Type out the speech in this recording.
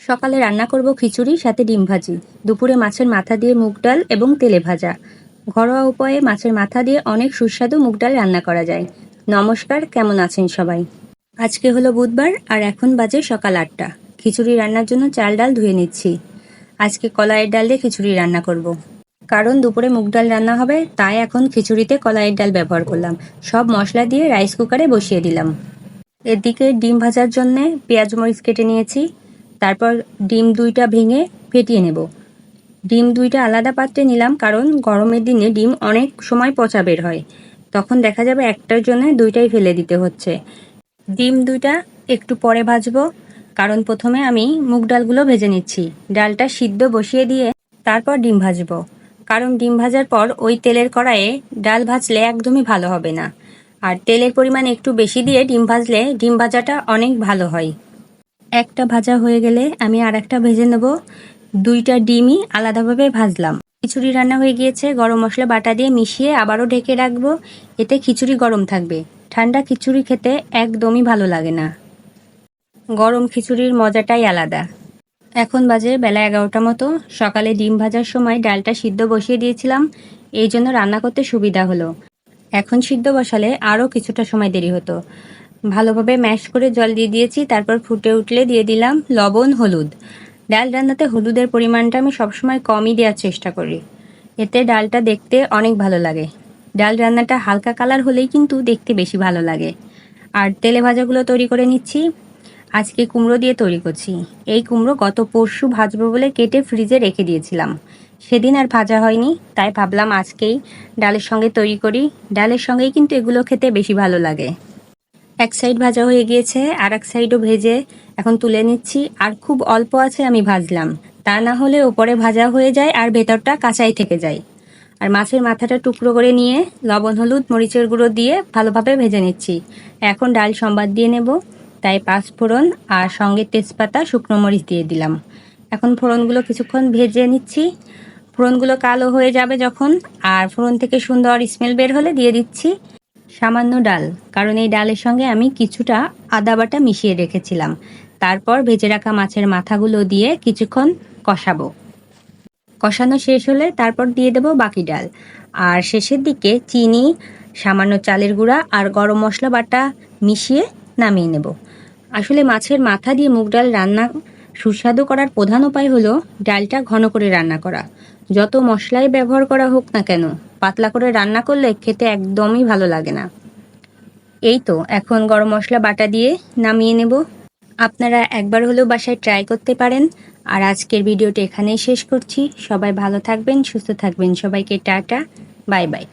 সকালে রান্না করব খিচুড়ি, সাথে ডিম ভাজি। দুপুরে মাছের মাথা দিয়ে মুগ ডাল এবং তেলে ভাজা। ঘরোয়া উপায়ে মাছের মাথা দিয়ে অনেক সুস্বাদু মুগ ডাল রান্না করা যায়। নমস্কার, কেমন আছেন সবাই? আজকে হলো বুধবার আর এখন বাজে সকাল আটটা। খিচুড়ি রান্নার জন্য চাল ডাল ধুয়ে নিচ্ছি। আজকে কলাইয়ের ডাল দিয়ে খিচুড়ি রান্না করব। কারণ দুপুরে মুগ ডাল রান্না হবে, তাই এখন খিচুড়িতে কলাইয়ের ডাল ব্যবহার করলাম। সব মশলা দিয়ে রাইস কুকারে বসিয়ে দিলাম। এদিকে ডিম ভাজার জন্যে পেঁয়াজ মরিচ কেটে নিয়েছি। তারপর ডিম দুইটা ভেঙে ফেটিয়ে নেব। ডিম দুইটা আলাদা পাত্রে নিলাম কারণ গরমের দিনে ডিম অনেক সময় পচা বের হয়। তখন দেখা যাবে একটার জন্য দুইটাই ফেলে দিতে হচ্ছে। ডিম দুইটা একটু পরে ভাজবো, কারণ প্রথমে আমি মুগ ডালগুলো ভেজে নিচ্ছি। ডালটা সিদ্ধ বসিয়ে দিয়ে তারপর ডিম ভাজবো। কারণ ডিম ভাজার পর ওই তেলের কড়াইয়ে ডাল ভাজলে একদমই ভালো হবে না। আর তেলের পরিমাণ একটু বেশি দিয়ে ডিম ভাজলে ডিম ভাজাটা অনেক ভালো হয়। একটা ভাজা হয়ে গেলে আমি আর একটা ভেজে নেব। দুইটা ডিমই আলাদাভাবে ভাজলাম। খিচুড়ি রান্না হয়ে গিয়েছে, গরম মশলা বাটা দিয়ে মিশিয়ে আবারও ঢেকে রাখব। এতে খিচুড়ি গরম থাকবে। ঠান্ডা খিচুড়ি খেতে একদমই ভালো লাগে না। গরম খিচুড়ির মজাটাই আলাদা। এখন বাজে বেলা এগারোটা মতো। সকালে ডিম ভাজার সময় ডালটা সিদ্ধ বসিয়ে দিয়েছিলাম। এই জন্য রান্না করতে সুবিধা হলো। এখন সিদ্ধ বসালে আরও কিছুটা সময় দেরি হতো। ভালোভাবে ম্যাশ করে জল দিয়ে দিয়েছি, তারপর ফুটে উঠলে দিয়ে দিলাম লবণ, হলুদ। ডাল রান্নাতে হলুদের পরিমাণটা আমি সবসময় কমই দেওয়ার চেষ্টা করি। এতে ডালটা দেখতে অনেক ভালো লাগে। ডাল রান্নাটা হালকা কালার হলেই কিন্তু দেখতে বেশি ভালো লাগে। আর তেলে ভাজাগুলো তৈরি করে নিচ্ছি। আজকে কুমড়ো দিয়ে তৈরি করছি। এই কুমড়ো গত পরশু ভাজবো বলে কেটে ফ্রিজে রেখে দিয়েছিলাম। সেদিন আর ভাজা হয়নি, তাই ভাবলাম আজকেই ডালের সঙ্গে তৈরি করি। ডালের সঙ্গেই কিন্তু এগুলো খেতে বেশি ভালো লাগে। এক সাইড ভাজা হয়ে গিয়েছে, আর এক সাইডও ভেজে এখন তুলে নিচ্ছি। আর খুব অল্প আছে আমি ভাজলাম। তা না হলে ওপরে ভাজা হয়ে যায় আর ভেতরটা কাঁচাই থেকে যায়। আর মাছের মাথাটা টুকরো করে নিয়ে লবণ, হলুদ, মরিচের গুঁড়ো দিয়ে ভালোভাবে ভেজে নিচ্ছি। এখন ডাল সম্বাদ দিয়ে নেব। তাই পাঁচ ফোড়ন আর সঙ্গে তেজপাতা, শুকনো মরিচ দিয়ে দিলাম। এখন ফোড়নগুলো কিছুক্ষণ ভেজে নিচ্ছি। ফোড়নগুলো কালো হয়ে যাবে যখন, আর ফোড়ন থেকে সুন্দর স্মেল বের হলে দিয়ে দিচ্ছি। সামান্য ডাল, কারণ এই ডালের সঙ্গে আমি কিছুটা আদা বাটা মিশিয়ে রেখেছিলাম। তারপর ভেজে রাখা মাছের মাথাগুলো দিয়ে কিছুক্ষণ কষাবো। কষানো শেষ হলে তারপর দিয়ে দেব বাকি ডাল। আর শেষের দিকে চিনি, সামান্য চালের গুঁড়া আর গরম মশলা বাটা মিশিয়ে নামিয়ে নেব। আসলে মাছের মাথা দিয়ে মুগ ডাল রান্না সুস্বাদু করার প্রধান উপায় হলো ডালটা ঘন করে রান্না করা। যত মশলাই ব্যবহার করা হোক না কেন পাতলা করে রান্না করলে খেতে একদমই ভালো লাগে না। এই তো, এখন গরম মশলা বাটা দিয়ে নামিয়ে নেব। আপনারা একবার হলেও বাসায় ট্রাই করতে পারেন। আর আজকের ভিডিওটা এখানেই শেষ করছি। সবাই ভালো থাকবেন, সুস্থ থাকবেন। সবাইকে টাটা বাই বাই